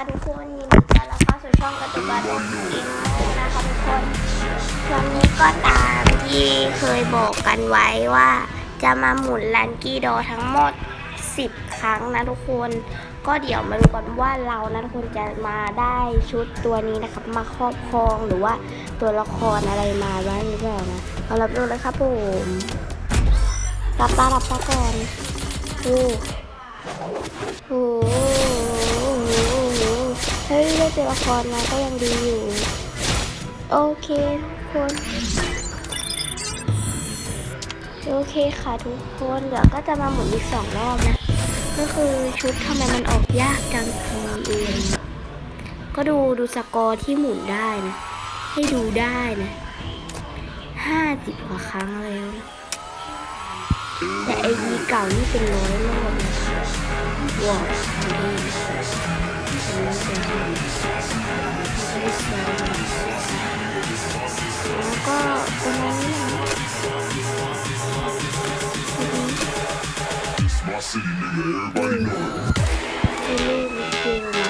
ค่ะทุกคนยินดีต้อนรับเข้าสู่ช่องกระตุกบาร์เองนะคะทุกคนวันนี้ก็ตามที่เคยบอกกันไว้ว่า จะมาหมุนลันกี้ดอทั้งหมด 10 ครั้งนะทุกคน ก็เดี๋ยวมาดูกันว่าเรานะทุกคนจะมาได้ชุดตัวนี้นะครับ มาครอบครองหรือว่าตัวละครอะไรมาบ้างหรือเปล่านะเอารับดูเลยครับผมรับตารับตาก่อนโอ้โห ตัวละครมาก็ยังดีอยู่ โอเคทุกคน โอเคค่ะทุกคนเดี๋ยวก็จะมาหมุนอีกสองรอบนะ ก็คือชุดทำไมมันออกยากจังพีเอ็นก็ดูดูสกอร์ที่หมุนได้นะ ให้ดูได้นะห้าสิบกว่าครั้งแล้วนะ แต่ไอดีเก่านี่เป็นร้อยรอบนะว้าวดีแล้วก็ประมาณนี้นะ My city, nigga, everybody know it. ให้ลูกเกลมา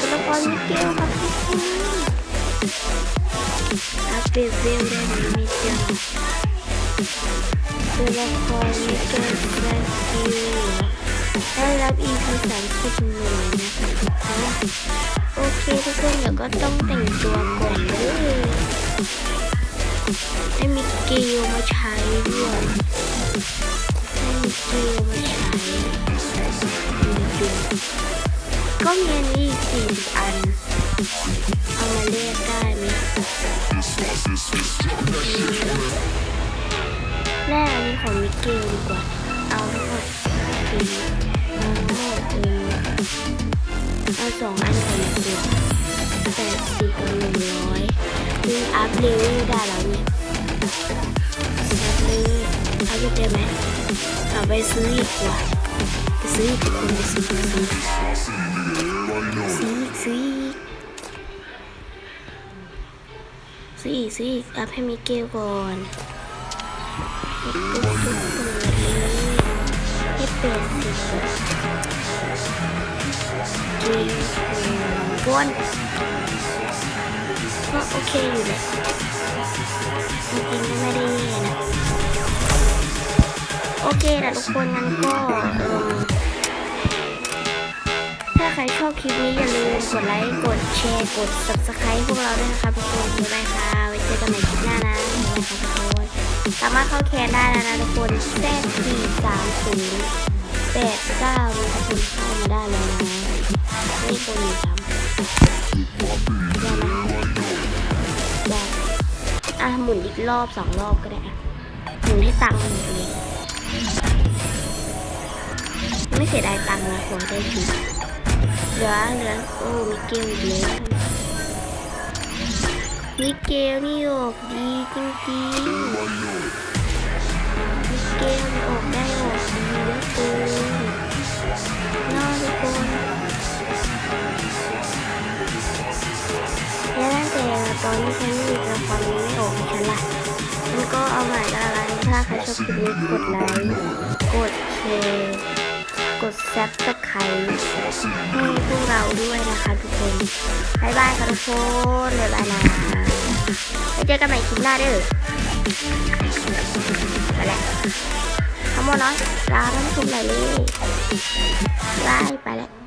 ตัวละครมิเกลครับทุกคน อัวลได้ไหมมิเกลตัวละครมิเกลสกิลได้รับ EP 30หน่วยนะครับทุกคนโอเคทุกคนเดี๋ยวก็ต้องแต่งตัวก่อนเลยให้มิเกลมาใช้ด้วยให้มิเกลมาใช้ก็มีอันนี้อีกสี่อัน เอามาเล่นได้ไหม แรกอันนี้ของมิกเกลดีกว่า เอาทั้งหมดสีเอาทั้งหมดเอาสองอันก่อนดีกว่าแปดสิบกับหนึ่งร้อยมีอัพเลเวลได้แล้วเนี่ยอัพเลเวลอัพได้ไหมเอาไปซื้ออีกกว่าไปซื้ออีกคนไปซื้อไปซื้อ My city, nigga, everybody know it. ซีกซีกซีกซีกอัพให้มิเกลก่อน ให้เปิดสิบก่อนเกลก้นก็โอเคอยู่แหละจริงๆก็ไม่ได้แย่นะ โอเคนะทุกคนงั้นก็เออถ้าใครชอบคลิปนี้อย่าลืมกดไลค์ กดแชร์ กด subscribe พวกเราด้วยนะคะทุกคนบ๊ายบายค่ะ ไว้เจอกันใหม่คลิปหน้านะ สามารถเข้าแคนได้แล้วนะทุกคนแซดสี่สามศูนย์แปดเก้าทุกคนเข้ามาได้เลยนะนี่คนอยู่ซ้ำได้ไหมได้อะหมุนอีกรอบสองรอบก็ได้อะหมุนให้ตังค์หมดเลยไม่เสียดายตังค์นะขอได้ชุดเหลือเหลือโอ้มิเกลอีกแล้วมิเกลนี่ออกดีจริงๆ ถ้าใครชอบคลิปนี้กดไลค์กดแชร์กดซับสไครต์ให้พวกเราด้วยนะคะทุกคนบายบายค่ะทุกคนบ๊ายบายนะไว้เจอกันใหม่คลิปหน้าเด้อไปแล้วทั้งหมดน้อยลาท่านผู้ชมหน่อยเลยบายไปแล้ว